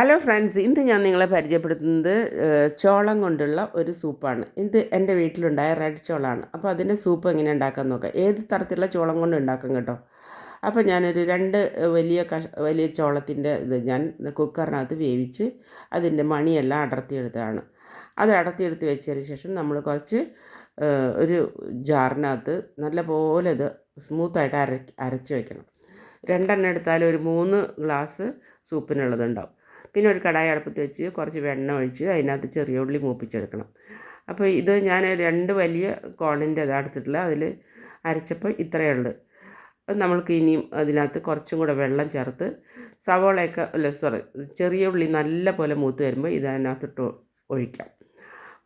Hello friends ഇന്ന് ഞാൻ നിങ്ങളെ പരിചയപ്പെടുത്തുന്നത് ചോളം കൊണ്ടുള്ള ഒരു സൂപ്പാണ്. ഇത് എന്റെ വീട്ടിലുണ്ടായ റെഡ് ചോളമാണ് അപ്പോൾ അതിന്റെ സൂപ്പ് എങ്ങനെ ഉണ്ടാക്കാൻ നോക്കാം? ഏത് തരത്തിലുള്ള ചോളം കൊണ്ട് ഉണ്ടാക്കും കേട്ടോ? അപ്പോൾ ഞാനൊരു രണ്ട് വലിയ കഷ വലിയ ചോളത്തിന്റെ ഇത് ഞാൻ കുക്കറിനകത്ത് വേവിച്ച് അതിന്റെ മണിയെല്ലാം അടർത്തിയെടുത്തതാണ്. അത് അടർത്തിയെടുത്ത് വെച്ചതിന് ശേഷം നമ്മൾ കുറച്ച് ഒരു ജാറിനകത്ത് നല്ല പോലെ ഇത് സ്മൂത്തായിട്ട് അര അരച്ച് വയ്ക്കണം രണ്ടെണ്ണം എടുത്താൽ ഒരു മൂന്ന് ഗ്ലാസ് സൂപ്പിനുള്ളതുണ്ടാവും പിന്നെ ഒരു കടായി അടുപ്പത്ത് വെച്ച് കുറച്ച് വെണ്ണ ഒഴിച്ച് അതിനകത്ത് ചെറിയ ഉള്ളി മൂപ്പിച്ചെടുക്കണം. അപ്പോൾ ഇത് ഞാൻ രണ്ട് വലിയ കോണിന്റെ ഇതാണ് എടുത്തിട്ടുള്ള അതിൽ അരച്ചപ്പോൾ ഇത്രയേ ഉള്ളൂ. നമ്മൾക്ക് ഇനിയും അതിനകത്ത് കുറച്ചും കൂടെ വെള്ളം ചേർത്ത് സവോളയൊക്കെ അല്ല സോറി ചെറിയ ഉള്ളി നല്ല പോലെ മൂത്ത് വരുമ്പോൾ ഇത് അതിനകത്തിട്ട് ഒഴിക്കാം.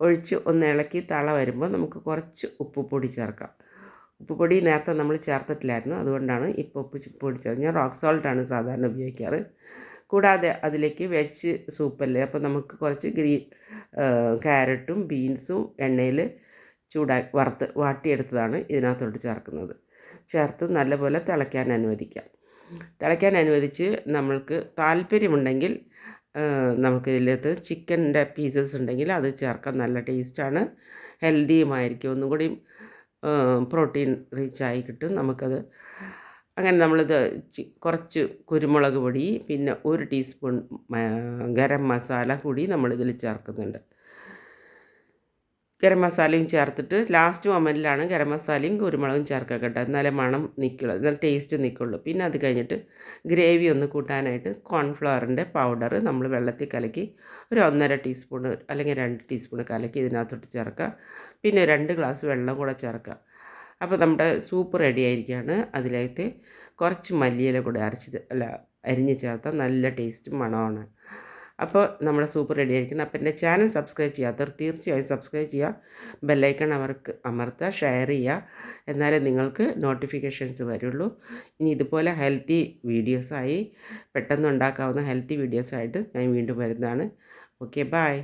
ഒഴിച്ച് ഒന്ന് ഇളക്കി തള വരുമ്പോൾ നമുക്ക് കുറച്ച് ഉപ്പ് പൊടി ചേർക്കാം. ഉപ്പ് പൊടി നേരത്തെ നമ്മൾ ചേർത്തിട്ടില്ലായിരുന്നു അതുകൊണ്ടാണ് ഇപ്പോൾ ഉപ്പ് പൊടി ചേർത്ത്. ഞാൻ റോക്ക് സോൾട്ടാണ് സാധാരണ ഉപയോഗിക്കാറ്. കൂടാതെ അതിലേക്ക് വെജ് സൂപ്പല്ലേ? അപ്പോൾ നമുക്ക് കുറച്ച് ഗ്രീൻ ക്യാരറ്റും ബീൻസും എണ്ണയിൽ ചൂടാ വറുത്ത് വാട്ടിയെടുത്തതാണ് ഇതിനകത്തോട്ട് ചേർക്കുന്നത്. ചേർത്ത് നല്ലപോലെ തിളയ്ക്കാൻ അനുവദിക്കാം. തിളയ്ക്കാൻ അനുവദിച്ച് നമ്മൾക്ക് താല്പര്യമുണ്ടെങ്കിൽ നമുക്ക് ഇതിലകത്ത് ചിക്കന്റെ പീസസ് ഉണ്ടെങ്കിൽ അത് ചേർക്കാൻ നല്ല ടേസ്റ്റാണ്. ഹെൽത്തിയുമായിരിക്കും. ഒന്നും കൂടി പ്രോട്ടീൻ റിച്ചായി കിട്ടും. നമുക്കത് അങ്ങനെ നമ്മളിത് കുറച്ച് കുരുമുളക് പൊടി പിന്നെ ഒരു ടീസ്പൂൺ ഗരം മസാല കൂടി നമ്മളിതിൽ ചേർക്കുന്നുണ്ട്. ഗരം മസാലയും ചേർത്തിട്ട് ലാസ്റ്റ് മൊമെന്റിലാണ് ഗരം മസാലയും കുരുമുളകും ചേർക്കുക കേട്ടോ. എന്നാലേ മണം നിൽക്കുള്ളൂ എന്നാൽ ടേസ്റ്റ് നിൽക്കുള്ളൂ പിന്നെ അത് കഴിഞ്ഞിട്ട് ഗ്രേവി ഒന്ന് കൂട്ടാനായിട്ട് കോൺഫ്ലവറിന്റെ പൗഡർ നമ്മൾ വെള്ളത്തിൽ കലക്കി ഒരു ഒന്നര ടീസ്പൂൺ അല്ലെങ്കിൽ രണ്ട് ടീസ്പൂൺ കലക്കി ഇതിനകത്തോട്ട് ചേർക്കുക. പിന്നെ രണ്ട് ഗ്ലാസ് വെള്ളം കൂടെ ചേർക്കുക. അപ്പോൾ നമ്മുടെ സൂപ്പ് റെഡി ആയിരിക്കുകയാണ്. അതിലേക്ക് കുറച്ച് മല്ലിയില കൂടെ അരച്ച് അല്ല അരിഞ്ഞ് ചേർത്താൽ നല്ല ടേസ്റ്റും മണമാണ്. അപ്പോൾ നമ്മുടെ സൂപ്പ് റെഡി ആയിരിക്കണം അപ്പോൾ എന്റെ ചാനൽ സബ്സ്ക്രൈബ് ചെയ്യാത്തവർ തീർച്ചയായും സബ്സ്ക്രൈബ് ചെയ്യുക. ബെല്ലൈക്കൺ അവർക്ക് അമർത്തുക ഷെയർ ചെയ്യുക. എന്നാലേ നിങ്ങൾക്ക് നോട്ടിഫിക്കേഷൻസ് വരുള്ളൂ. ഇനി ഇതുപോലെ ഹെൽത്തി വീഡിയോസായി പെട്ടെന്ന് ഉണ്ടാക്കാവുന്ന ഹെൽത്തി വീഡിയോസായിട്ട് ഞാൻ വീണ്ടും വരുന്നതാണ്. Okay bye